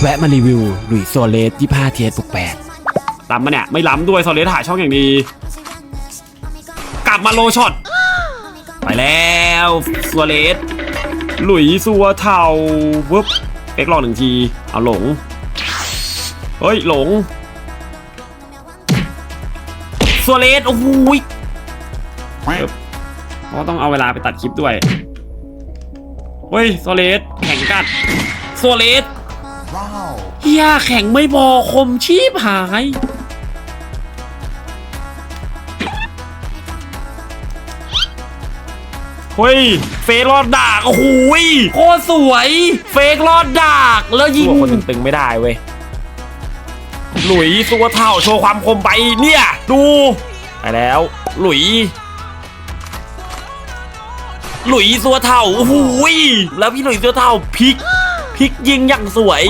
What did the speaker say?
แวะมารีวิวหลุยส์โซเลส25เทียบวก8ล้ำมาเนี่ย ไม่ล้ำด้วยโซเลสหาช่องอย่างดี กลับมาโลช็อต ไปแล้วโซเลสหลุยซัวเทาวึบเป๊กลองหนึ่งที เอาหลง เฮ้ย หลงโซเลสโอ้โหยเพราะต้องเอาเวลาไปตัดคลิปด้วย เฮ้ยโซเลสแข็งกัดโซเลส เฮียแข็งไม่พอคมชีพหาย เฮ้ย เฟกรอดดากโอ้โหยโคตรสวย เฟกรอดดากแล้วยิงคนตึงๆไม่ได้เว้ย หลุยสัวเท่าโชว์ความคมไปเนี่ย ดูไปแล้ว หลุย หลุยสัวเท่าโอ้โหยแล้วพี่หลุยสัวเท่าพลิก พลิกยิงอย่างสวย